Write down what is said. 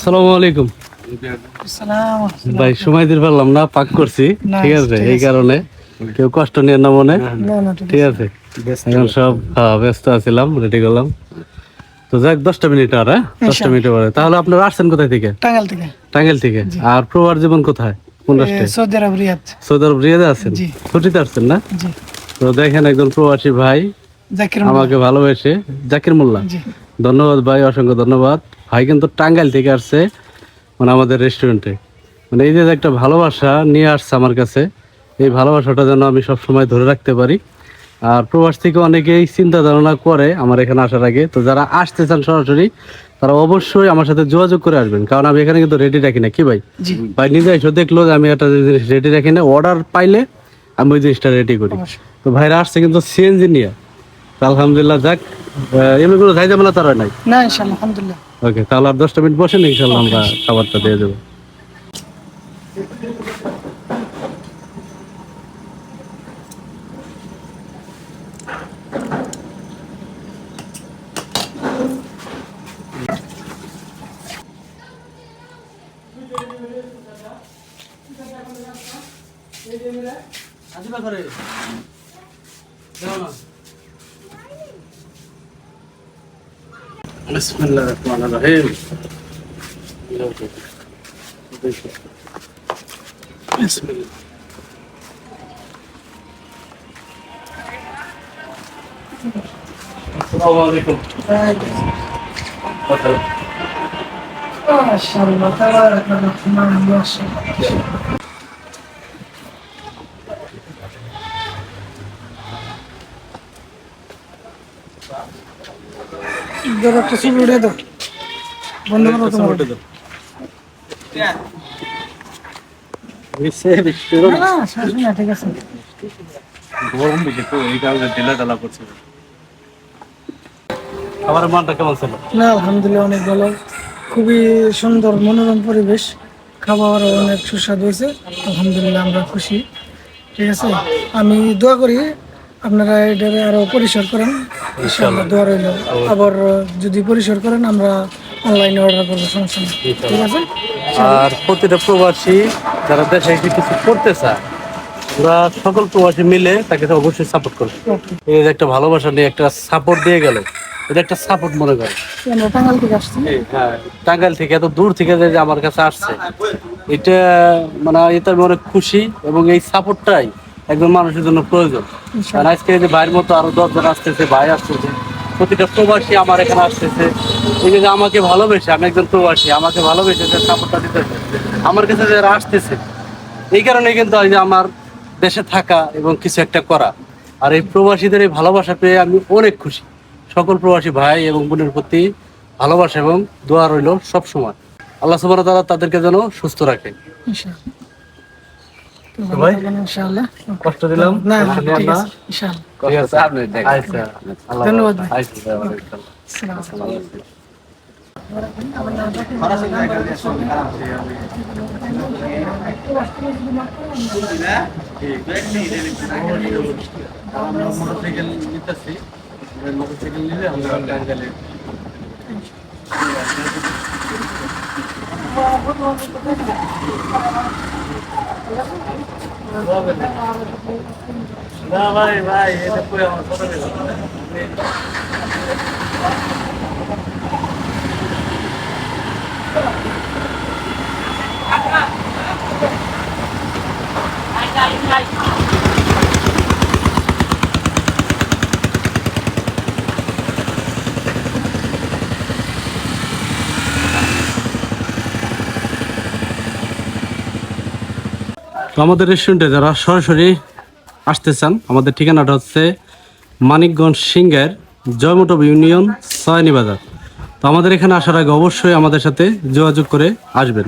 আসসালামু আলাইকুম। ভাই সময় দিতে পারলাম না পাক করছি। ঠিক আছে এই কারণে কেউ কষ্ট নিয়ে না মনে। ঠিক আছে। এখন সব হ্যাঁ, ব্যস্ত আছিলাম রেডি করলাম। তো যাক দশটা মিনিট আর হ্যাঁ? দশটা মিনিটের পরে। তাহলে আপনারা আসছেন কোথায় থেকে? টাঙ্গাল থেকে। টাঙ্গাইল থেকে। আর প্রবার জীবন কোথায়? কোন রাষ্ট্রে? Saudi Arab Riyadh. Saudi Arab রিয়াদে আছেন? ছুটিতে আসছেন না? তো দেখেন একজন প্রবাসী ভাই আমাকে ভালোবেসে জাকির মোল্লা। ধন্যবাদ ভাই অসংখ্য ধন্যবাদ। ভাই কিন্তু টাঙ্গাইল থেকে আসছে মানে আমাদের রেস্টুরেন্টে মানে এই যে একটা ভালোবাসা নিয়ে আসছে আমার কাছে এই ভালোবাসাটা যেন আমি সব সময় ধরে রাখতে পারি। আর প্রবাস থেকে অনেকেই চিন্তা ধারণা করে আমার এখানে আসার আগে। তো যারা আসতে চান সরাসরি তারা অবশ্যই আমার সাথে যোগাযোগ করে আসবেন। কারণ আমি এখানে কিন্তু রেডি রাখি না। কি ভাই? ভাই নিজে এসে দেখল যে আমি একটা জিনিস রেডি রাখি না। অর্ডার পাইলে আমি ওই জিনিসটা রেডি করি। তো ভাইরা আসছে কিন্তু সিএনজি নিয়ে। আলহামদুলিল্লাহ যাক এমনি কোনো যাই যাবে না তারা নাই। না আলহামদুলিল্লাহ। ওকে তাহলে আর দশটা মিনিট বসেন ইনশাল্লাহ আমরা খাবারটা দিয়ে দেবো। بسم الله الرحمن الرحيم. بسم الله. السلام عليكم. ما شاء الله تبارك الرحمن ما شاء الله. Thank you. ধরো একটা চুল উড়ে দাও। বন্ধ করো তোমার। মিশে বিষ্ণু না না সমস্যা না, ঠিক আছে। গরম বেশি তো এই কারণে ঢিলা ঢালা করছে। আমার মানটা কেমন ছিল? না আলহামদুলিল্লাহ অনেক ভালো। খুবই সুন্দর মনোরম পরিবেশ। খাবার অনেক সুস্বাদু হয়েছে। আলহামদুলিল্লাহ আমরা খুশি। ঠিক আছে? আমি দোয়া করি আপনারা এটারে আরও পরিসর করেন। ইনশাআল্লাহ দোয়া রইল। আবার যদি পরিসর করেন আমরা অনলাইনে অর্ডার করব সমস্যা নেই। ঠিক আছে? আর প্রতিটা প্রবাসী যারা দেশে কিছু করতে চায় ওরা সকল প্রবাসী মিলে তাকে অবশ্যই সাপোর্ট করবে। এই একটা ভালোবাসা নিয়ে একটা সাপোর্ট দিয়ে গেল এটা একটা সাপোর্ট মনে করে। টাঙ্গাল থেকে আসছি? হ্যাঁ টাঙ্গাইল থেকে এত দূর থেকে যে আমার কাছে আসছে এটা মানে এটা আমি অনেক খুশি এবং এই সাপোর্টটাই একজন মানুষের জন্য প্রয়োজন। আর আজকে যে ভাইয়ের মতো আরও দশজন আসতেছে ভাই আসতেছে প্রতিটা প্রবাসী আমার এখানে আসতেছে। এই যে আমাকে ভালোবেসে আমি একজন প্রবাসী আমাকে ভালোবেসে যে সাপোর্টটা দিতেছে আমার কাছে যারা আসতেছে এই কারণে কিন্তু যে আমার দেশে থাকা এবং কিছু একটা করা। আর এই প্রবাসীদের এই ভালোবাসা পেয়ে আমি অনেক খুশি। সকল প্রবাসী ভাই এবং বোনের প্রতি ভালোবাসা এবং দোয়া রইল সবসময়। আল্লাহ সুবাহ তারা তাদেরকে যেন সুস্থ রাখে। ইনশাআল্লাহ তো ভাই? ভালো থাকবেন, ইনশাআল্লাহ। কষ্ট দিলাম। না ঠিক আছে ইনশাআল্লাহ। ঠিক আছে আচ্ছা। ধন্যবাদ। আমরা মোটরসাইকেল নিতেছি মোটরসাইকেল নিলে আমরা না ভাই ভাই এটা আমার ছোট আমাদের রেস্টুরেন্টে যারা সরাসরি আসতে চান, আমাদের ঠিকানাটা হচ্ছে মানিকগঞ্জ সিঙ্গার জয়মটব ইউনিয়ন, সয়নি বাজার। তো আমাদের এখানে আসার আগে অবশ্যই আমাদের সাথে যোগাযোগ করে আসবেন।